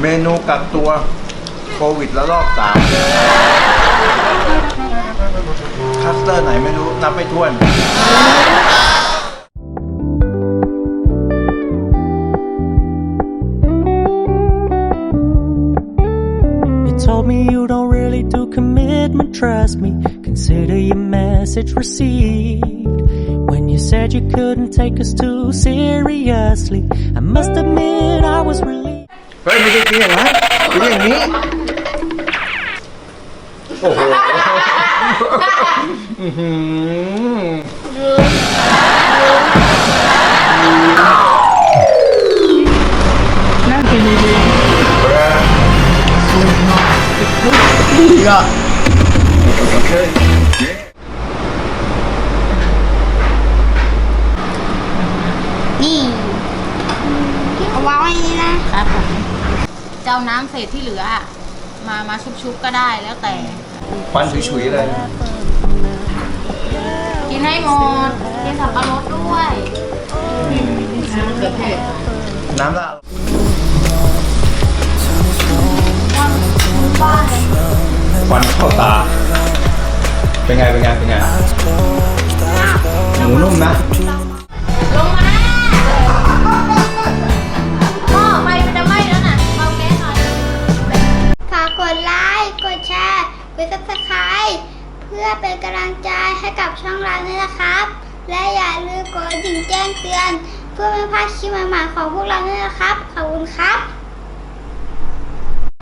เมนูกักตัวโควิดแล้วรอบสามคัสเตอร์ไหนไม่รู้ นับไม่ถ้วน You told me you don't really do commitment, trust me. Consider your message received. When you said you couldn't take us too seriously, I must admit I was relieved. เ ฮ้ยไม่ได้กินอย่างนั้นกินอย่างนี้ โอ้โหอื้อหือโอเคนี่เอาวางไว้อย่างนี้นะครับผม เจ้าน้ำเศษที่เหลืออะมามาชุบๆก็ได้แล้วแต่ควันฉุยๆเลยกินให้หมดกินสับปะรดด้วยน้ำละควันเข้าตา เป็นไง เป็นไง เป็นไง หมูนุ่มนะ ลืมกดกระดิ่งแจ้งเตือน เพื่อไม่พลาดคลิปใหม่ๆของพวกเราด้วยนะครับ ขอบคุณครับ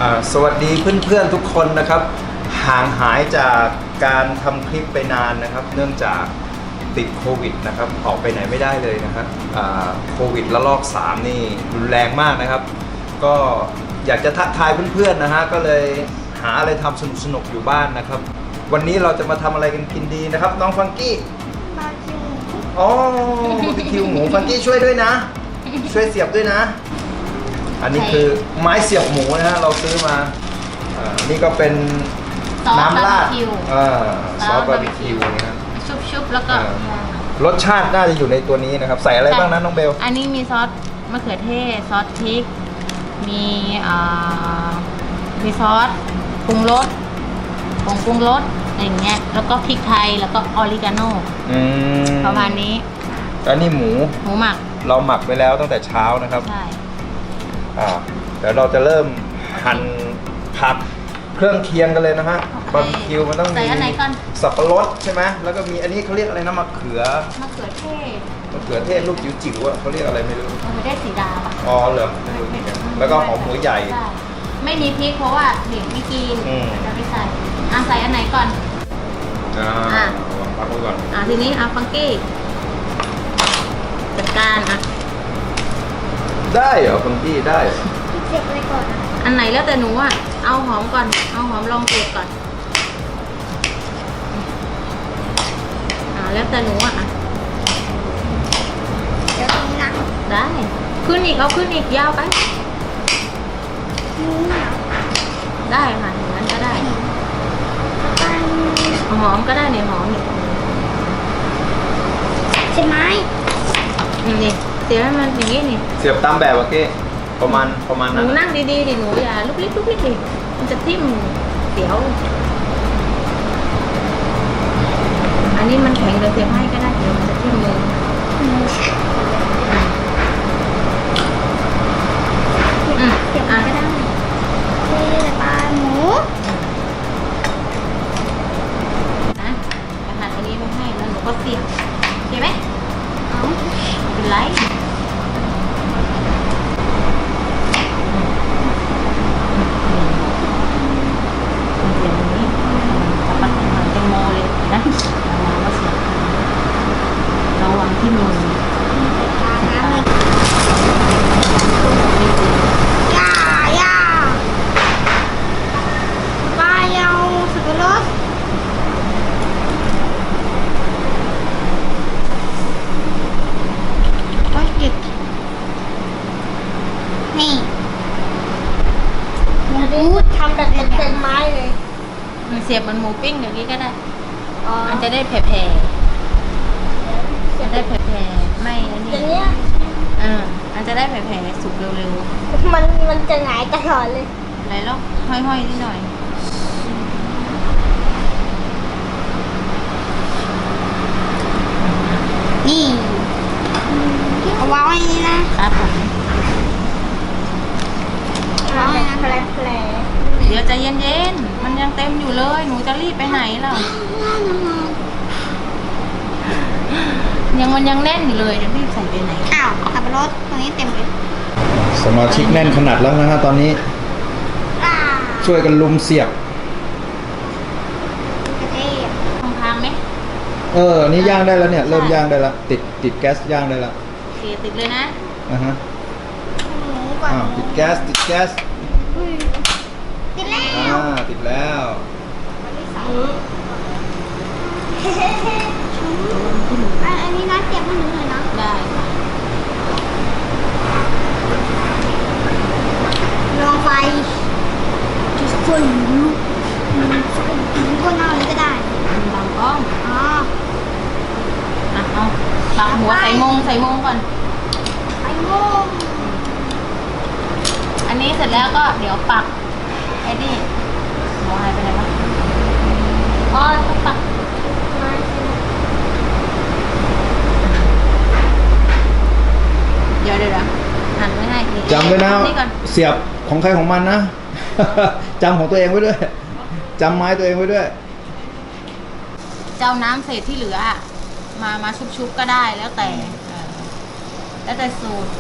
อ่าสวัสดีเพื่อนๆทุกคนนะครับ ห่างหายจากการทำคลิปไปนานนะครับ เนื่องจากติดโควิดนะครับออกไปไหนไม่ได้เลยนะครับอ่าโควิดระลอก 3 นี่รุนแรงมากนะครับ ก็อยากจะทักทายเพื่อนๆนะฮะก็เลยหาอะไรทำสนุกๆอยู่บ้านนะครับ วันนี้เราจะมาทำอะไรกันกินดีนะครับ น้องฟังกี้ อ๋อบาร์บีคิวหมูฟังกี้ช่วยด้วยนะ ช่วยเสียบด้วยนะ อันนี้คือไม้เสียบหมูนะฮะเราซื้อมาอ่านี่ก็เป็นซอสน้ำราดบาร์บีคิวอ่าซซออสสบาบาร์ร์บีบีคิคิววนะครับชุบๆแล้วก็อ่า รสชาติน่าจะอยู่ในตัวนี้นะครับ ใส่อะไรบ้างนะน้องเบล อันนี้มีซอสมะเขือเทศ ซอสพริก มีอ่ามีซอสปรุงรสผงปรุงรส อะไรอย่างเงี้ย แล้วก็พริกไทยแล้วก็ออริกาโนอืมประมาณนี้อันนี้หมูหมูหมักเราหมักไว้แล้วตั้งแต่เช้านะครับใช่อ่าเดี๋ยวเราจะเริ่มหั่นผักเครื่องเคียงกันเลยนะฮะบาร์บีคิวมันต้องใส่มีอันไหนก่อนสับปะรดใช่ไหมแล้วก็มีอันนี้เขาเรียกอะไรนะมะเขือมะเขือเทศมะเขือเทศลูกจิ๋วๆอะเขาเรียกอะไรไม่รู้มะเขือเทศสีดำอะอ๋อเหรอไม่รู้เหมือนกันแล้วก็หอมหัวใหญ่ช่ไม่มีพริกเพราะว่าเด็กไม่กินอืม จะไม่ใส่ อะใส่อันไหนก่อน อ่าอะปักไว้ก่อนอะทีนี้อะฟังกี้จัดการอะได้เหรอคุณพี่ได้เหรอเสร็จเลยก่อนนะอันไหนแล้วแต่หนูอะเอาหอมก่อน เอาหอมลองเกดก่อนอ่าแล้วแต่หนูอะอะเดี๋ยวตรงนี้นะได้ ขึ้นอีกเอาขึ้นอีกยาวไป นี่เหรอได้ค่ะอย่างนั้นก็ได้ ไป เอา หอมก็ได้เนี่ยหอมนี่ใช่ไหมนี่นี่เสียให้มันอย่างนี้นี่เสียบตามแบบเมื่อกี้ประมาณประมาณหนั้นูนนั่งดีๆดิหนูอย่าลุกลี้ลุกลี้ดิมันจะทิ่มเสียว อันนี้มันแข็งเดี๋ยวเสียบให้ก็ได้เดี๋ยวมันจะทิ่มมืออืม เดี๋ยว อะ ก็ได้เทปลาหมู นะจะหั่นอันนี้ไว้ให้แล้วหนูก็เสียบโอเคไหม เอา ไม่เป็นไรเสียบอย่างนี้สะปัดเหมือนแตงโมเลยนะระวังว่าเสียบระวังที่มือ ปลาน้ำเลยย่าย่าปลายาวสับปะรดโอ้ยเก็บนี่ดูทำแบบเต็มไม้เลย มัน เสียบเหมันหมูปิ้งอย่างนี้ก็ได้อ๋อมันจะได้แผ่ๆจะได้แผ่ๆไม่อันอย่านี้งเนี้ยเออมันจะได้แผลๆสุกเร็วมันมันจะหงายตลอดเลยๆอะไรหรอกห้อยๆนิดหน่อยนี่เอาวางไว้นี่นะครับผมวางไว้นะแผลแผลเดี๋ยวใจเย็นๆมัน ยังเต็มอยู่เลย หนูจะรีบไปไหนล่ะ ยังมันยังแน่นอยู่เลยจะรีบใส่ไปไหน อ้าวขับรถตรงนี้เต็มเลยสมาชิกแน่นขนาดแล้วนะฮะตอนนี้อ่าช่วยกันลุมเสียบ กระเทียมทางทางไหมเออ นี่ย่างได้แล้วเนี่ย เริ่มย่างได้แล้วติดติดแก๊สย่างได้แล้วโอเคติดเลยนะนะฮะหมูก่อนอ้าวติดแก๊สติดแก๊สอุ้ยติดแล้ว อ่าติดแล้วอันอันนี้นะเตรียมให้หนูหน่อยนะได้ค่ะลองไฟจะฝุ่นก็นอนก็ได้บางกล้องอ๋ออะเอาปักหัวใส่มงใส่มงก่อนไอ้โม่งอันนี้เสร็จแล้วก็เดี๋ยวปัก ไอ้นี่หัวหายไปไหนวะอ๋อต้องปักเดี๋ยวเดี๋ยวเดี๋ยวหันไว้ให้นี่จำไว้นะ นี่ก่อนเสียบของใครของมันนะ จำของตัวเองไว้ด้วยจำไม้ตัวเองไว้ด้วย เจ้าน้ำเศษที่เหลืออะมามาชุบๆก็ได้แล้วแต่เออแล้วแต่สูตร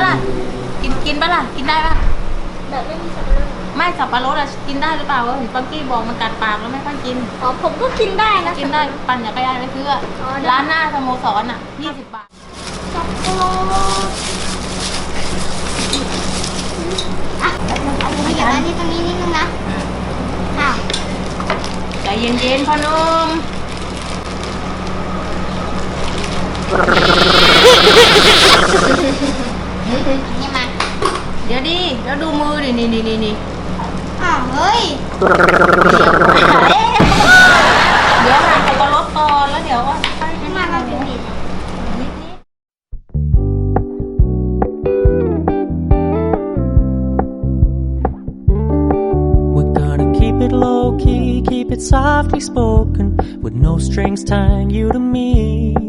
ะล่ะ กินกินปะล่ะ กินได้ปะแบบไม่มีสับปะรดไม่สับปะรดอะกินได้หรือเปล่าวะเห็นปังกี้บอกมันกัดปากแล้วไม่ค่อยกิน อ๋อผมก็กินได้นะ กินได้ปั่นจักรยานไปซื้ออะอ๋อได้ร้านหน้าสโมสรอะยี่สิบบาท สับปะรดอะเอาขยับอันนี้ตรงนี้นิดนึงนะอ้าวใจเย็นๆพ่อหนุ่ม ดี๋ยวดิแล้วดูมือดินี่นี่นี่นี่ อ้าวเฮ้ย เดี๋ยวหั่นสับปะรดก่อนแล้วเดี๋ยวก็ไป นี่มามาเป็นบิด นิด We're gonna keep it low key, keep it softly spoken, with no strings tying you to me.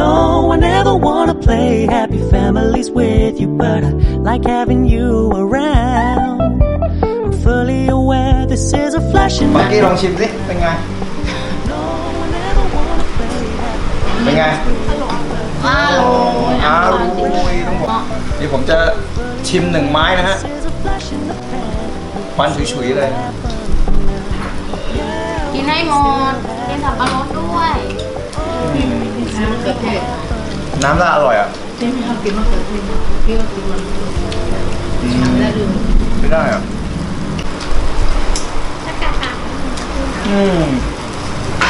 No, I never wanna play happy families with you, but I like having you around. I'm fully aware this is a flash in ปัก the กี้ลองชิมสิ เป็นไง No, I never wanna play happy เป็นไง ๆอ้าว อร่อยต้องบอกนี่ผมจะชิมหนึ่งไม้นะฮะ This is a flash in the pan. ควันฉุยๆเลย กินให้หมดกินสับปะรดด้วย น้ำละอร่อยอะอืมไม่ได้อะอืม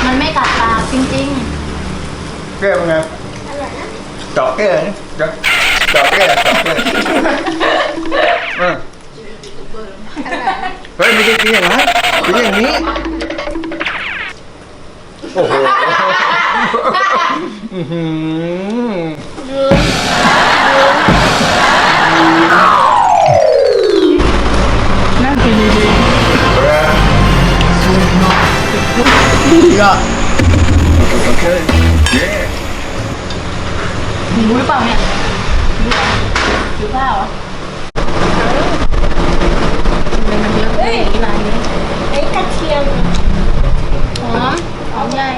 มันไม่กัดปากจริงแก้เป็นไงอร่อยนะเจาะแก้นี่เจาะเจาะแก้เจาะแก้เออเฮ้ยไม่ใช่กินอย่างนั้นกินอย่างนี้ โอ้โห อื้อหือๆน่ากินดี Ja. Oké. Yeah. หมูหรือเปล่าเนี่ยหรือเปล่าอะเลยมันเยอะเลยร้านนี้ ไอ้กระเทียม หอมหอมใหญ่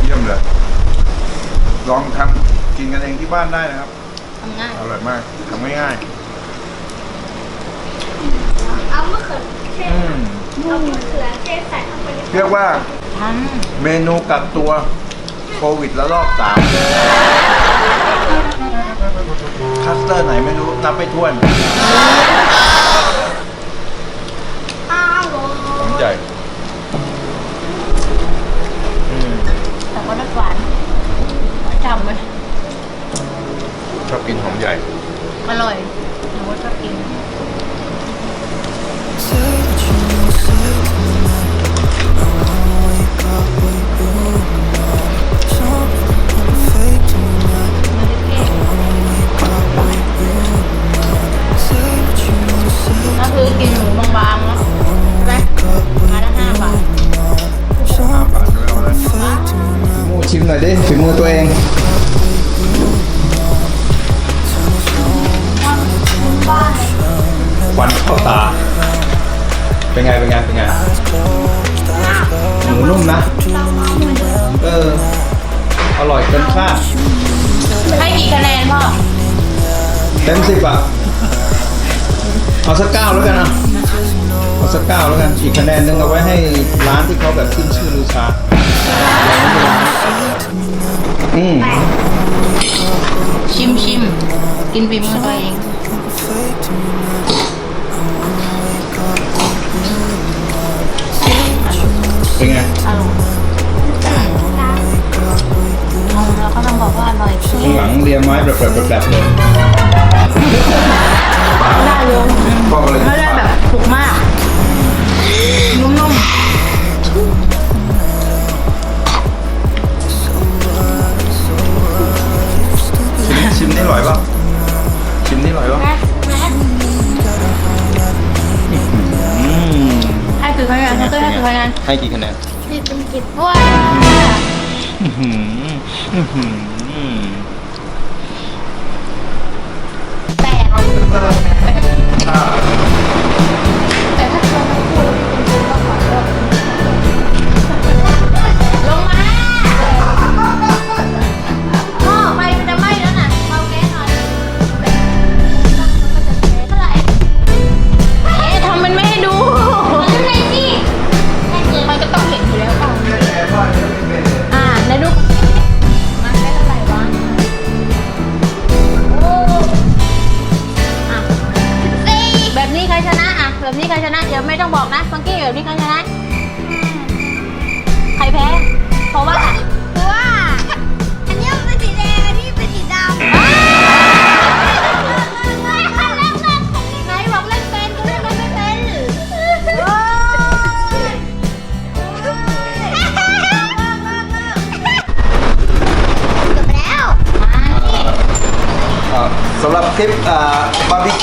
เยี่ยมเลย ลองทำกินกันเองที่บ้านได้นะครับทำง่ายอร่อยมากทำง่ายเอามะเขือเทๆศอืมเอามะเขือเทศใส่เข้าไปในเรียกว่า ทเมนูกักตัวโควิดแล้วรอบสามคัสเตอร์ไหนไม่รู้นับไม่ถ้วนอ้าวหอมใหญ่อืมำแต่ก็รสหวาน จำเลยชอบกินหอมใหญ่ อร่อยหนูว่าชอบกินมันเล็กๆก็คือกินหมูบางๆแล้วใช่ไหมมาละห้าบาท ชิมหน่อยดิฝีมือตัวเองควันเข้าตา เป็นไง เป็นไง เป็นไง หมูนุ่มนะ เออ อร่อยเกินคาดให้กี่คะแนนพ่อ เต็มสิบอะ เอาสักเก้าแล้วกันอะ เอาสักเก้าแล้วกัน อีกคะแนนหนึงเอาไว้ให้ร้านที่เขาแบบขึ้นชื่อลือชาอืมชิมชิมกินฝีมือตัวเองเป็นไงอร่อยเอาแล้วก็ต้องบอกว่าอร่อยจริงข้างหลังเรียงไม้แบบแบบแบบเลยได้เลยพ่อก็เลย ไม่ได้แบบถูกมาก ให้กี่คะแนนนี่เป็นกินว้าอื้อหืออื้อหือแตกแต่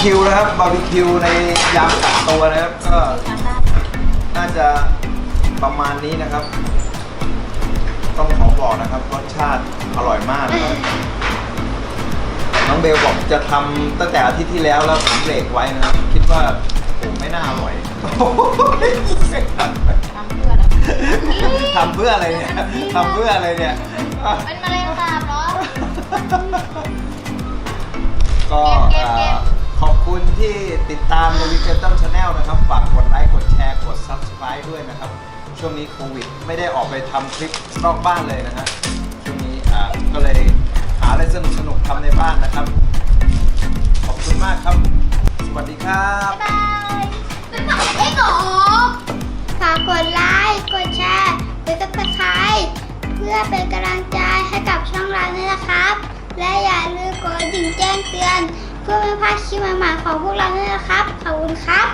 คิวนะครับบาร์บีคิวในยามกักตัวนะครับ ก็น่าจะประมาณนี้นะครับ ต้องขอบอกนะครับรสชาติอร่อยมากนะครับน้องเบลบอกจะทำตั้งแต่อาทิตย์ที่แล้วแล้วผมเบรกไว้นะครับ คิดว่าผมไม่น่าอร่อยทำเพื่ออะไรทำเพื่ออะไรเนี่ยทำเพื่ออะไรเนี่ย เป็นมะเร็งสาบเหรอ ก็เก็บเก็บเอ่อขอบ คุณที่ติดตาม Navigator Channel นะครับ ฝากกดไลค์ กดแชร์ กด Subscribe ด้วยนะครับ ช่วงนี้โควิด ไม่ได้ออกไปทำคลิปนอกบ้านเลยนะฮะ ช่วงนี้อ่าก็เลยหาอะไรสนุกสนุกๆทำในบ้านนะครับ ขอบคุณมากครับ สวัสดีครับบ๊ายบายเป็นผักเองเหรอฝากกดไลค์ กดแชร์ กดซับสไครต์เพื่อเป็นกำลังใจให้กับช่องเราด้วยนะครับ และอย่าลืมกดดิ่งแจ้งเตือน เพื่อไม่พลาดคลิปใหม่ๆของพวกเราด้วยนะครับ ขอบคุณครับ